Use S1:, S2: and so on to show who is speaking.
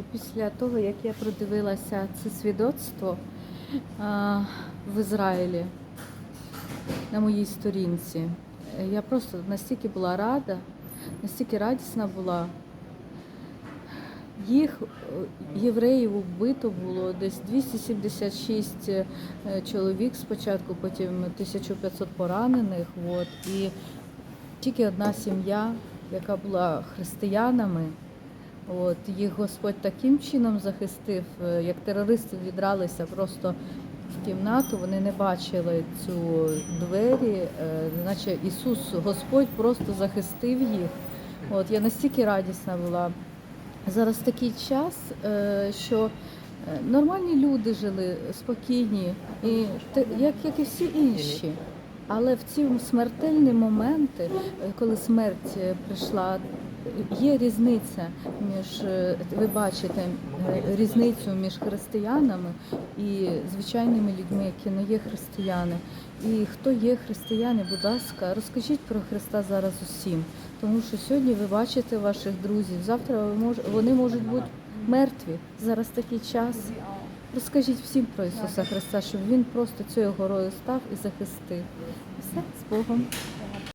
S1: І після того, як я продивилася це свідоцтво а, в Ізраїлі на моїй сторінці, я просто настільки була рада, настільки радісна була. Їх євреїв вбито було десь 276 е, чоловік спочатку, потім 1500 поранених. От, і тільки одна сім'я, яка була християнами, от, їх Господь таким чином захистив, е, як терористи відралися просто в кімнату, вони не бачили цю двері, е, наче Ісус, Господь просто захистив їх. От, я настільки радісна була. Зараз такий час, е, що нормальні люди жили спокійні, і як, як і всі інші. Але в ці смертельні моменти, е, коли смерть е, прийшла, є різниця між е, ви бачите різницю між християнами і звичайними людьми, які не є християни. І хто є християни, будь ласка, розкажіть про Христа зараз усім. Тому що сьогодні ви бачите ваших друзів, завтра ви мож, вони можуть бути мертві. Зараз такий час. Розкажіть всім про Ісуса Христа, щоб Він просто цією горою став і захистив. Все з Богом.